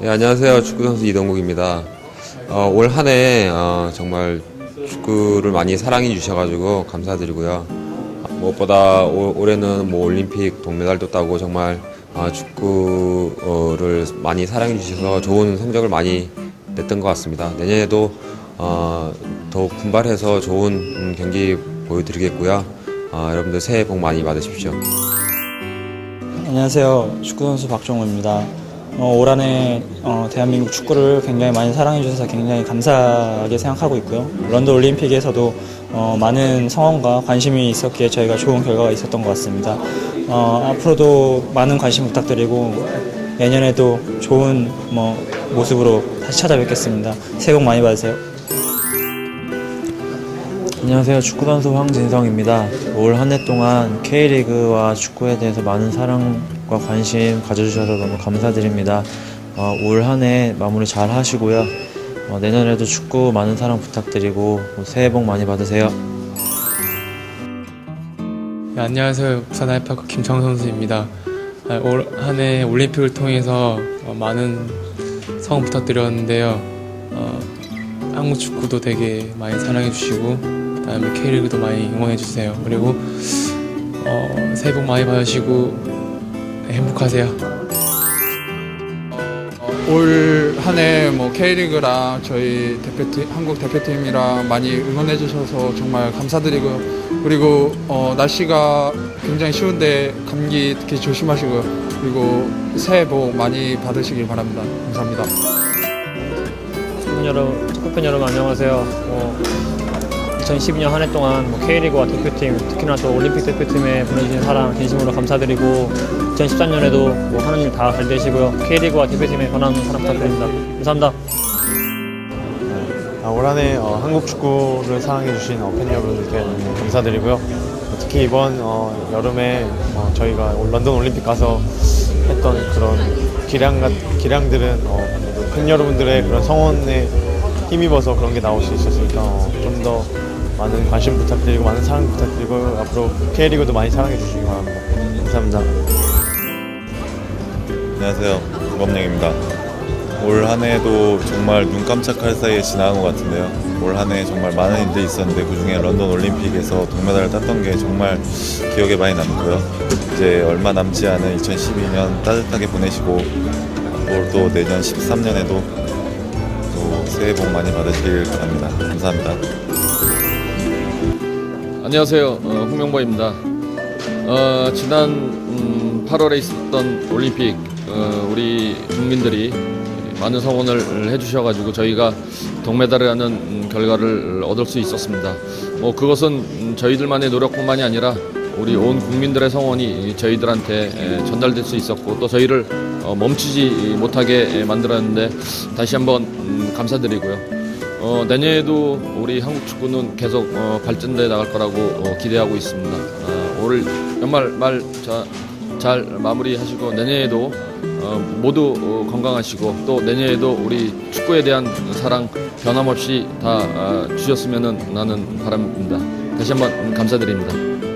네, 안녕하세요. 축구 선수 이동국입니다. 어, 올 한 해 어, 정말 축구를 많이 사랑해 주셔가지고 감사드리고요. 무엇보다 올- 올해는 뭐 올림픽 동메달도 따고 정말 어, 축구를 많이 사랑해 주셔서 좋은 성적을 많이 냈던 것 같습니다. 내년에도 어, 더욱 분발해서 좋은 음, 경기 보여드리겠고요. 어, 여러분들 새해 복 많이 받으십시오. 안녕하세요. 축구선수 박종호입니다. 어, 올 한해 어, 대한민국 축구를 굉장히 많이 사랑해 주셔서 굉장히 감사하게 생각하고 있고요. 런던 올림픽에서도 어, 많은 성원과 관심이 있었기에 저희가 좋은 결과가 있었던 것 같습니다. 어, 앞으로도 많은 관심 부탁드리고 내년에도 좋은 뭐, 모습으로 다시 찾아뵙겠습니다. 새해 복 많이 받으세요. 안녕하세요. 축구선수 황진성입니다. 올 한 해 동안 K리그와 축구에 대해서 많은 사랑 과 관심 가져주셔서 너무 감사드립니다. 어, 올 한 해 마무리 잘 하시고요. 어, 내년에도 축구 많은 사랑 부탁드리고 새해 복 많이 받으세요. 네, 안녕하세요. 부산 하이파크 김청 선수입니다. 아, 올한 해 올림픽을 통해서 어, 많은 성원 부탁드렸는데요. 어, 한국 축구도 되게 많이 사랑해 주시고 그다음에 K리그도 많이 응원해 주세요. 그리고 어, 새해 복 많이 받으시고 네, 행복하세요. 올 한해 뭐 K리그랑 저희 대표팀 한국 대표팀이랑 많이 응원해 주셔서 정말 감사드리고요. 그리고 어, 날씨가 굉장히 추운데 감기 특히 조심하시고요. 그리고 새해 복 많이 받으시길 바랍니다. 감사합니다. 여러분, 축구팬 여러분 안녕하세요. 어, 2012년 한 해 동안 뭐 K리그와 대표팀, 특히나 또 올림픽 대표팀에 보내주신 사랑 진심으로 감사드리고 2013년에도 뭐 하는 일 다 잘 되시고요. K리그와 대표팀에 권한 사랑 부탁드립니다. 감사합니다. 아, 올 한해 어, 한국 축구를 사랑해주신 어, 팬 여러분들께 감사드리고요. 어, 특히 이번 어, 여름에 어, 저희가 올- 런던 올림픽 가서 했던 그런 기량, 같- 기량들은 어, 팬 여러분들의 그런 성원에 힘입어서 그런 게 나올 수 있었으니까 어, 좀더 많은 관심 부탁드리고 많은 사랑 부탁드리고 앞으로 K리그도 많이 사랑해 주시기 바랍니다. 감사합니다. 안녕하세요. 김범영입니다. 올 한 해도 정말 눈 깜짝할 사이에 지나간 것 같은데요. 올 한해 정말 많은 일들이 있었는데 그 중에 런던 올림픽에서 동메달을 땄던 게 정말 기억에 많이 남고요. 이제 얼마 남지 않은 2012년 따뜻하게 보내시고 앞으로 또 내년 13년에도 또 새해 복 많이 받으시길 바랍니다. 감사합니다. 안녕하세요. 어, 홍명보입니다. 어, 지난 음, 8월에 있었던 올림픽 어, 우리 국민들이 많은 성원을 해주셔가지고 저희가 동메달을 하는 음, 결과를 얻을 수 있었습니다. 뭐 그것은 음, 저희들만의 노력뿐만이 아니라 우리 온 국민들의 성원이 저희들한테 에, 전달될 수 있었고 또 저희를 어, 멈추지 못하게 만들었는데 다시 한번 음, 감사드리고요. 어, 내년에도 우리 한국 축구는 계속 어, 발전돼 나갈 거라고 어, 기대하고 있습니다. 어, 올 연말 말 잘 마무리하시고 내년에도 어, 모두 어, 건강하시고 또 내년에도 우리 축구에 대한 사랑 변함없이 다 아, 주셨으면 나는 바랍니다. 다시 한번 감사드립니다.